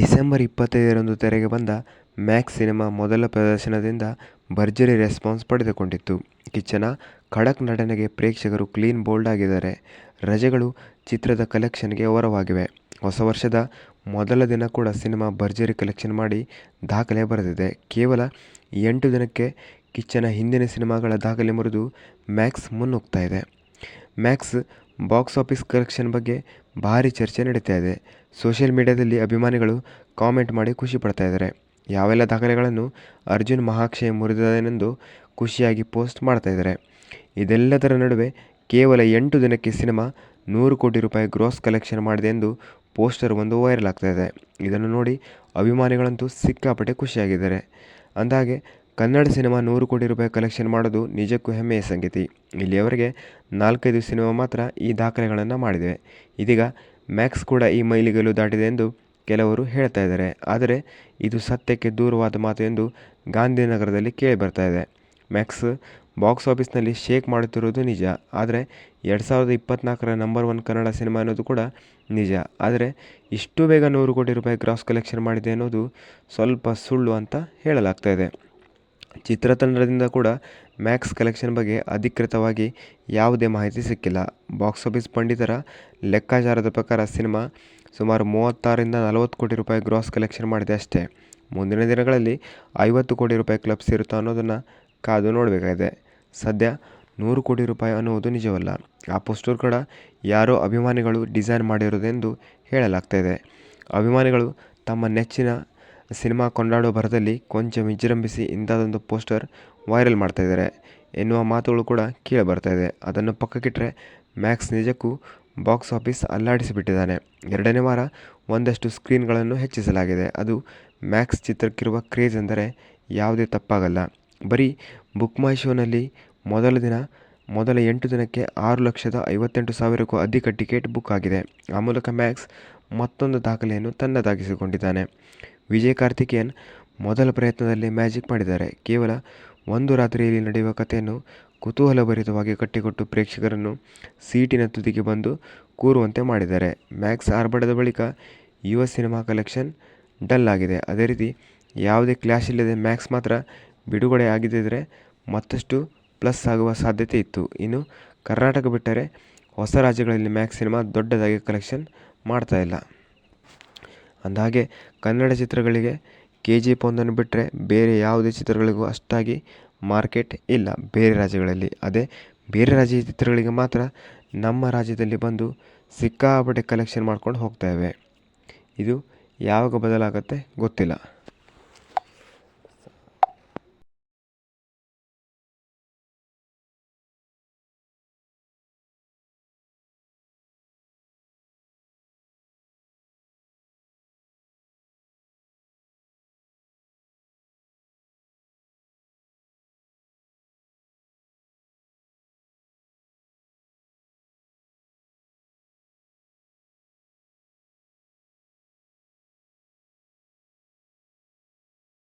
December ಇಪ್ಪತ್ತೈದರಂದು ತೆರೆಗೆ ಬಂದ ಮ್ಯಾಕ್ಸ್ ಸಿನಿಮಾ ಮೊದಲ ಪ್ರದರ್ಶನದಿಂದ ಭರ್ಜರಿ ರೆಸ್ಪಾನ್ಸ್ ಪಡೆದುಕೊಂಡಿತ್ತು. ಕಿಚ್ಚನ ಖಡಕ್ ನಟನೆಗೆ ಪ್ರೇಕ್ಷಕರು ಕ್ಲೀನ್ ಬೋಲ್ಡ್ ಆಗಿದ್ದಾರೆ. ರಜೆಗಳು ಚಿತ್ರದ ಕಲೆಕ್ಷನ್ಗೆ ವರವಾಗಿವೆ. ಹೊಸ ವರ್ಷದ ಮೊದಲ ದಿನ ಕೂಡ ಸಿನಿಮಾ ಭರ್ಜರಿ ಕಲೆಕ್ಷನ್ ಮಾಡಿ ದಾಖಲೆ ಬರೆದಿದೆ. ಕೇವಲ ಎಂಟು ದಿನಕ್ಕೆ ಕಿಚ್ಚನ ಹಿಂದಿನ ಸಿನಿಮಾಗಳ ದಾಖಲೆ ಮುರಿದು ಮ್ಯಾಕ್ಸ್ ಮುನ್ನುಗ್ತಾ ಇದೆ. ಮ್ಯಾಕ್ಸ್ ಬಾಕ್ಸ್ ಆಫೀಸ್ ಕಲೆಕ್ಷನ್ ಬಗ್ಗೆ ಭಾರಿ ಚರ್ಚೆ ನಡೀತಾ ಇದೆ. ಸೋಷಿಯಲ್ ಮೀಡಿಯಾದಲ್ಲಿ ಅಭಿಮಾನಿಗಳು ಕಾಮೆಂಟ್ ಮಾಡಿ ಖುಷಿ ಪಡ್ತಾ ಇದ್ದಾರೆ. ಯಾವೆಲ್ಲ ದಾಖಲೆಗಳನ್ನು ಅರ್ಜುನ್ ಮಹಾಕ್ಷಯ ಮುರಿದಿದ್ದಾನೆಂದು ಖುಷಿಯಾಗಿ ಪೋಸ್ಟ್ ಮಾಡ್ತಾ ಇದ್ದಾರೆ. ಇದೆಲ್ಲದರ ನಡುವೆ ಕೇವಲ ಎಂಟು ದಿನಕ್ಕೆ ಸಿನಿಮಾ ನೂರು ಕೋಟಿ ರೂಪಾಯಿ ಗ್ರೋಸ್ ಕಲೆಕ್ಷನ್ ಮಾಡಿದೆ ಎಂದು ಪೋಸ್ಟರ್ ಒಂದು ವೈರಲ್ ಆಗ್ತಾ ಇದೆ. ಇದನ್ನು ನೋಡಿ ಅಭಿಮಾನಿಗಳಂತೂ ಸಿಕ್ಕಾಪಟ್ಟೆ ಖುಷಿಯಾಗಿದ್ದಾರೆ. ಅಂದಹಾಗೆ, ಕನ್ನಡ ಸಿನಿಮಾ ನೂರು ಕೋಟಿ ರೂಪಾಯಿ ಕಲೆಕ್ಷನ್ ಮಾಡೋದು ನಿಜಕ್ಕೂ ಹೆಮ್ಮೆಯ ಸಂಗತಿ. ಇಲ್ಲಿಯವರೆಗೆ ನಾಲ್ಕೈದು ಸಿನಿಮಾ ಮಾತ್ರ ಈ ದಾಖಲೆಗಳನ್ನು ಮಾಡಿದೆ ಇದೀಗ ಮ್ಯಾಕ್ಸ್ ಕೂಡ ಈ ಮೈಲಿಗಲ್ಲು ದಾಟಿದೆ ಎಂದು ಕೆಲವರು ಹೇಳ್ತಾ ಇದ್ದಾರೆ. ಆದರೆ, ಇದು ಸತ್ಯಕ್ಕೆ ದೂರವಾದ ಮಾತು ಎಂದು ಗಾಂಧಿನಗರದಲ್ಲಿ ಕೇಳಿ ಬರ್ತಾ ಇದೆ. ಮ್ಯಾಕ್ಸ್ ಬಾಕ್ಸ್ ಆಫೀಸ್ನಲ್ಲಿ ಶೇಕ್ ಮಾಡುತ್ತಿರುವುದು ನಿಜ. ಆದರೆ, ಎರಡು ಸಾವಿರದ ಇಪ್ಪತ್ನಾಲ್ಕರ ನಂಬರ್ ಒನ್ ಕನ್ನಡ ಸಿನಿಮಾ ಅನ್ನೋದು ಕೂಡ ನಿಜ. ಆದರೆ, ಇಷ್ಟು ಬೇಗ ನೂರು ಕೋಟಿ ರೂಪಾಯಿ ಗ್ರಾಸ್ ಕಲೆಕ್ಷನ್ ಮಾಡಿದೆ ಅನ್ನೋದು ಸ್ವಲ್ಪ ಸುಳ್ಳು ಅಂತ ಹೇಳಲಾಗ್ತಾ ಇದೆ. ಚಿತ್ರತಂಡದಿಂದ ಕೂಡ ಮ್ಯಾಕ್ಸ್ ಕಲೆಕ್ಷನ್ ಬಗ್ಗೆ ಅಧಿಕೃತವಾಗಿ ಯಾವುದೇ ಮಾಹಿತಿ ಸಿಕ್ಕಿಲ್ಲ. ಬಾಕ್ಸ್ ಆಫೀಸ್ ಪಂಡಿತರ ಲೆಕ್ಕಾಚಾರದ ಪ್ರಕಾರ ಸಿನಿಮಾ ಸುಮಾರು ಮೂವತ್ತಾರರಿಂದ ನಲವತ್ತು ಕೋಟಿ ರೂಪಾಯಿ ಗ್ರಾಸ್ ಕಲೆಕ್ಷನ್ ಮಾಡಿದೆ ಅಷ್ಟೇ. ಮುಂದಿನ ದಿನಗಳಲ್ಲಿ ಐವತ್ತು ಕೋಟಿ ರೂಪಾಯಿ ಕ್ಲಬ್ ಸೇರುತ್ತಾ ಅನ್ನೋದನ್ನು ಕಾದು ನೋಡಬೇಕಾಗಿದೆ ಸದ್ಯ ನೂರು ಕೋಟಿ ರೂಪಾಯಿ ಅನ್ನುವುದು ನಿಜವಲ್ಲ. ಆ ಪೋಸ್ಟರ್ ಕೂಡ ಯಾರೋ ಅಭಿಮಾನಿಗಳು ಡಿಸೈನ್ ಮಾಡಿರೋದೆಂದು ಹೇಳಲಾಗ್ತಾಯಿದೆ. ಅಭಿಮಾನಿಗಳು ತಮ್ಮ ನೆಚ್ಚಿನ ಸಿನಿಮಾ ಕೊಂಡಾಡುವ ಭರದಲ್ಲಿ ಕೊಂಚ ವಿಜೃಂಭಿಸಿ ಇಂಥದೊಂದು ಪೋಸ್ಟರ್ ವೈರಲ್ ಮಾಡ್ತಾ ಇದ್ದಾರೆ ಎನ್ನುವ ಮಾತುಗಳು ಕೂಡ ಕೇಳಿ ಬರ್ತಾ ಇದೆ. ಅದನ್ನು ಪಕ್ಕಕ್ಕಿಟ್ಟರೆ ಮ್ಯಾಕ್ಸ್ ನಿಜಕ್ಕೂ ಬಾಕ್ಸ್ ಆಫೀಸ್ ಅಲ್ಲಾಡಿಸಿಬಿಟ್ಟಿದ್ದಾನೆ. ಎರಡನೇ ವಾರ ಒಂದಷ್ಟು ಸ್ಕ್ರೀನ್ಗಳನ್ನು ಹೆಚ್ಚಿಸಲಾಗಿದೆ. ಅದು ಮ್ಯಾಕ್ಸ್ ಚಿತ್ರಕ್ಕಿರುವ ಕ್ರೇಜ್ ಅಂದರೆ ಯಾವುದೇ ತಪ್ಪಾಗಲ್ಲ. ಬರೀ ಬುಕ್ ಮೈ ಶೋನಲ್ಲಿ ಮೊದಲ ದಿನ, ಮೊದಲ ಎಂಟು ದಿನಕ್ಕೆ ಆರು ಲಕ್ಷದ ಐವತ್ತೆಂಟು ಸಾವಿರಕ್ಕೂ ಅಧಿಕ ಟಿಕೆಟ್ ಬುಕ್ ಆಗಿದೆ. ಆ ಮೂಲಕ ಮ್ಯಾಕ್ಸ್ ಮತ್ತೊಂದು ದಾಖಲೆಯನ್ನು ತನ್ನದಾಗಿಸಿಕೊಂಡಿದ್ದಾನೆ. ವಿಜಯ್ ಕಾರ್ತಿಕೇಯನ್ ಮೊದಲ ಪ್ರಯತ್ನದಲ್ಲಿ ಮ್ಯಾಜಿಕ್ ಮಾಡಿದ್ದಾರೆ. ಕೇವಲ ಒಂದು ರಾತ್ರಿಯಲ್ಲಿ ನಡೆಯುವ ಕಥೆಯನ್ನು ಕುತೂಹಲಭರಿತವಾಗಿ ಕಟ್ಟಿಕೊಟ್ಟು ಪ್ರೇಕ್ಷಕರನ್ನು ಸೀಟಿನ ತುದಿಗೆ ಬಂದು ಕೂರುವಂತೆ ಮಾಡಿದ್ದಾರೆ. ಮ್ಯಾಕ್ಸ್ ಆರ್ಭಟದ ಬಳಿಕ ಯುವ ಸಿನಿಮಾ ಕಲೆಕ್ಷನ್ ಡಲ್ ಆಗಿದೆ. ಅದೇ ರೀತಿ ಯಾವುದೇ ಕ್ಲಾಶ್ ಇಲ್ಲದೆ ಮ್ಯಾಕ್ಸ್ ಮಾತ್ರ ಬಿಡುಗಡೆ ಆಗಿದ್ದರೆ ಮತ್ತಷ್ಟು ಪ್ಲಸ್ ಆಗುವ ಸಾಧ್ಯತೆ ಇತ್ತು. ಇನ್ನು ಕರ್ನಾಟಕ ಬಿಟ್ಟರೆ ಹೊಸ ರಾಜ್ಯಗಳಲ್ಲಿ ಮ್ಯಾಕ್ಸ್ ಸಿನಿಮಾ ದೊಡ್ಡದಾಗಿ ಕಲೆಕ್ಷನ್ ಮಾಡ್ತಾ ಇಲ್ಲ. ಅಂದಹಾಗೆ, ಕನ್ನಡ ಚಿತ್ರಗಳಿಗೆ ಕೆ ಜಿ ಎಫ್ ಒಂದನ್ನು ಬಿಟ್ಟರೆ ಬೇರೆ ಯಾವುದೇ ಚಿತ್ರಗಳಿಗೂ ಅಷ್ಟಾಗಿ ಮಾರ್ಕೆಟ್ ಇಲ್ಲ ಬೇರೆ ರಾಜ್ಯಗಳಲ್ಲಿ. ಅದೇ ಬೇರೆ ರಾಜ್ಯದ ಚಿತ್ರಗಳಿಗೆ ಮಾತ್ರ ನಮ್ಮ ರಾಜ್ಯದಲ್ಲಿ ಬಂದು ಸಿಕ್ಕಾಪಟ್ಟೆ ಕಲೆಕ್ಷನ್ ಮಾಡ್ಕೊಂಡು ಹೋಗ್ತಾಯಿವೆ. ಇದು ಯಾವಾಗ ಬದಲಾಗುತ್ತೆ ಗೊತ್ತಿಲ್ಲ.